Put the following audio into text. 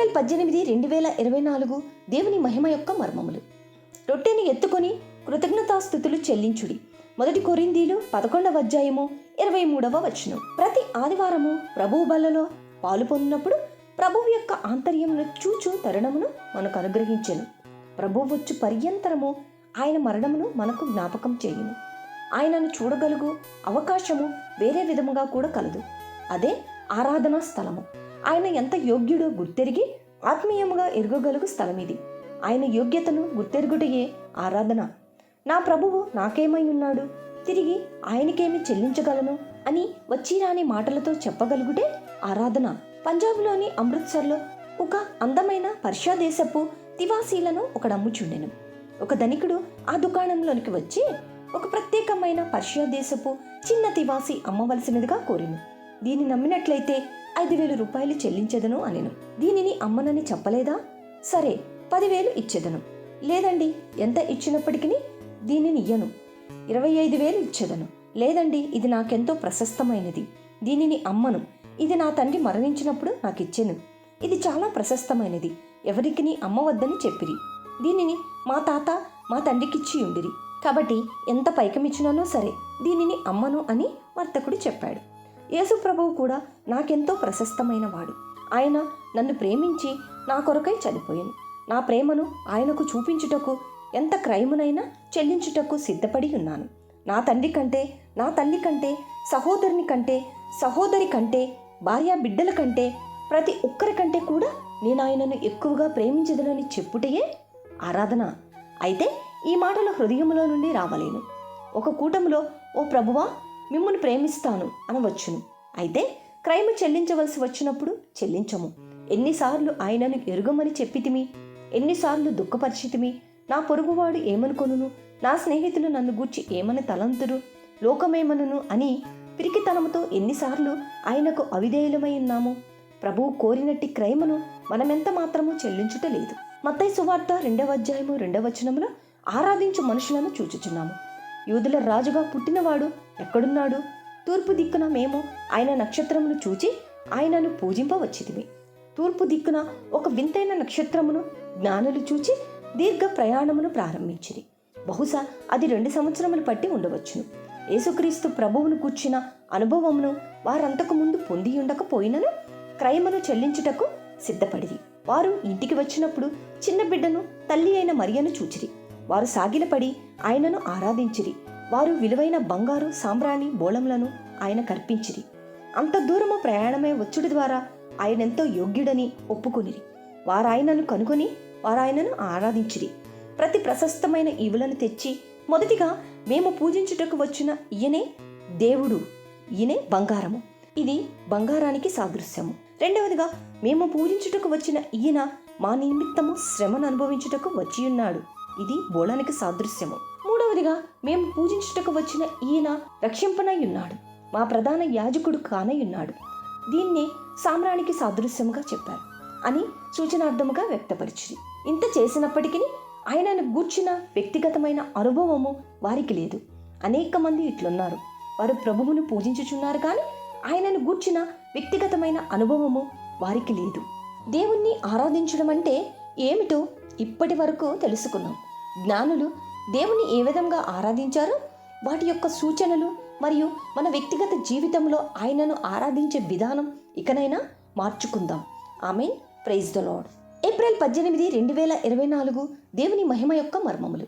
April పద్దెనిమిది రెండు వేల ఇరవై నాలుగు దేవుని మహిమ యొక్క మర్మములు. రొట్టెని ఎత్తుకొని కృతజ్ఞతాస్థుతులు చెల్లించుడి. మొదటి కొరిందీలు పదకొండవ అధ్యాయము ఇరవై మూడవ వచనం. ప్రతి ఆదివారము ప్రభువు బలలో పాలు పొందినప్పుడు ప్రభువు యొక్క ఆంతర్యమును చూచు తరుణమును మనకు అనుగ్రహించెను. ప్రభువు వచ్చు పర్యంతరము ఆయన మరణమును మనకు జ్ఞాపకం చేయును. ఆయనను చూడగలుగు అవకాశము వేరే విధముగా కూడా కలదు. అదే ఆరాధనా స్థలము. ఆయన ఎంత యోగ్యుడో గుర్తెరిగి ఆత్మీయముగా ఎరగగలుగు స్థలం ఇది ఆయన యోగ్యతను గుర్తెరుగుటయే ఆరాధన. నా ప్రభువు నాకేమై ఉన్నాడు? తిరిగి ఆయనకేమి చెల్లించగలను అని వచ్చిరాని మాటలతో చెప్పగలుగుటే ఆరాధన. పంజాబ్లోని అమృత్సర్లో ఒక అందమైన పర్షియా దేశపు తివాసీలను ఒకడమ్ముచుండెను. ఒక ధనికుడు ఆ దుకాణంలోనికి వచ్చి ఒక ప్రత్యేకమైన పర్షియా దేశపు చిన్న తివాసి అమ్మవలసినదిగా కోరిను. దీన్ని నమ్మినట్లయితే ఐదు వేలు రూపాయలు చెల్లించదను అనెను. దీనిని అమ్మనని చెప్పలేదా? సరే పదివేలు ఇచ్చేదను. లేదండి ఎంత ఇచ్చినప్పటికీ దీనిని ఇయ్యను. ఇరవై ఐదు వేలు ఇచ్చేదను. లేదండి ఇది నాకెంతో ప్రశస్తమైనది. దీనిని అమ్మను. ఇది నా తండ్రి మరణించినప్పుడు నాకు ఇచ్చెను ఇది చాలా ప్రశస్తమైనది. ఎవరికి అమ్మవద్దని చెప్పిరి. దీనిని మా తాత మా తండ్రికిచ్చి ఉండిరి. కాబట్టి ఎంత పైకమిచ్చినానో సరే దీనిని అమ్మను అని వర్తకుడు చెప్పాడు. యేసు ప్రభువు కూడా నాకెంతో ప్రశస్తమైన వాడు ఆయన నన్ను ప్రేమించి నా కొరకై చనిపోయాను. నా ప్రేమను ఆయనకు చూపించుటకు ఎంత క్రైమునైనా చెల్లించుటకు సిద్ధపడి ఉన్నాను. నా తండ్రి కంటే నా తల్లి కంటే సహోదరుని కంటే సహోదరి కంటే భార్య బిడ్డల కంటే ప్రతి ఒక్కరి కంటే కూడా నేను ఆయనను ఎక్కువగా ప్రేమించదనని చెప్పుటయే ఆరాధన. అయితే ఈ మాటలు హృదయంలో నుండి రావలేను. ఒక కూటములో ఓ ప్రభువా మిమ్మల్ని ప్రేమిస్తాను అనవచ్చును. అయితే క్రైమ్ చెల్లించవలసి వచ్చినప్పుడు చెల్లించము. ఎన్నిసార్లు ఆయనను ఎరుగమని చెప్పితిమి? ఎన్నిసార్లు దుఃఖపరిచితిమి? నా పొరుగువాడు ఏమనుకొనును? నా స్నేహితులు నన్ను గూర్చి ఏమని తలంతురు? లోకమేమనును అని పిరికితనముతో ఎన్నిసార్లు ఆయనకు అవిధేయులమై ఉన్నాము? ప్రభువు కోరినట్టి క్రైమను మనమెంత మాత్రము చెల్లించుట లేదు. మత్తై సువార్త రెండవ అధ్యాయము రెండవ వచనములో ఆరాధించు మనుషులను చూచుచున్నాము. యూదుల రాజుగా పుట్టినవాడు ఎక్కడున్నాడు? తూర్పు దిక్కున మేము ఆయన నక్షత్రమును చూచి ఆయనను పూజింపవచ్చితిమి. తూర్పు దిక్కున ఒక వింతైన నక్షత్రమును జ్ఞానులు చూచి దీర్ఘ ప్రయాణమును ప్రారంభించిరి. బహుశా అది రెండు సంవత్సరములు పట్టి ఉండవచ్చును. యేసుక్రీస్తు ప్రభువును కూర్చిన అనుభవమును వారంతకు ముందు పొంది ఉండకపోయినను క్రయమును చెల్లించుటకు సిద్ధపడిది వారు ఇంటికి వచ్చినప్పుడు చిన్న బిడ్డను తల్లి అయిన మరియను చూచిరి. వారు సాగిలపడి ఆయనను ఆరాధించిరి. వారు విలువైన బంగారు సాంబ్రాణి బోళంలను ఆయన కర్పించిరి. అంత దూరము ప్రయాణమే వచ్చుడి ద్వారా ఆయనెంతో యోగ్యుడని ఒప్పుకొనిరి. వారాయనను కనుగొని వారాయనను ఆరాధించిరి. ప్రతి ప్రశస్తమైన ఈవులను తెచ్చి మొదటిగా మేము పూజించుటకు వచ్చిన ఈయనే దేవుడు ఈయనే బంగారము. ఇది బంగారానికి సాదృశ్యము. రెండవదిగా మేము పూజించుటకు వచ్చిన ఈయన మా నిమిత్తము శ్రమను అనుభవించుటకు వచ్చియున్నాడు. ఇది బోళానికి సాదృశ్యము. మూడవదిగా మేము పూజించుటకు వచ్చిన ఈయన రక్షింపనయ్యున్నాడు మా ప్రధాన యాజకుడు కానయ్యున్నాడు దీన్ని సామ్రానికి సాదృశ్యముగా చెప్పారు అని సూచనార్థముగా వ్యక్తపరిచింది ఇంత చేసినప్పటికీ ఆయనను గూర్చిన వ్యక్తిగతమైన అనుభవము వారికి లేదు. అనేక మంది ఇట్లున్నారు. వారు ప్రభువును పూజించుచున్నారు కానీ ఆయనను గూర్చిన వ్యక్తిగతమైన అనుభవము వారికి లేదు. దేవుణ్ణి ఆరాధించడం అంటే ఏమిటో ఇప్పటి వరకు తెలుసుకున్నాం. జ్ఞానులు దేవుని ఏ విధంగా ఆరాధించారో? వాటి యొక్క సూచనలు మరియు మన వ్యక్తిగత జీవితంలో ఆయనను ఆరాధించే విధానం ఇకనైనా మార్చుకుందాం. Amen. Praise the Lord April పద్దెనిమిది రెండు వేల ఇరవై నాలుగు దేవుని మహిమ యొక్క మర్మములు.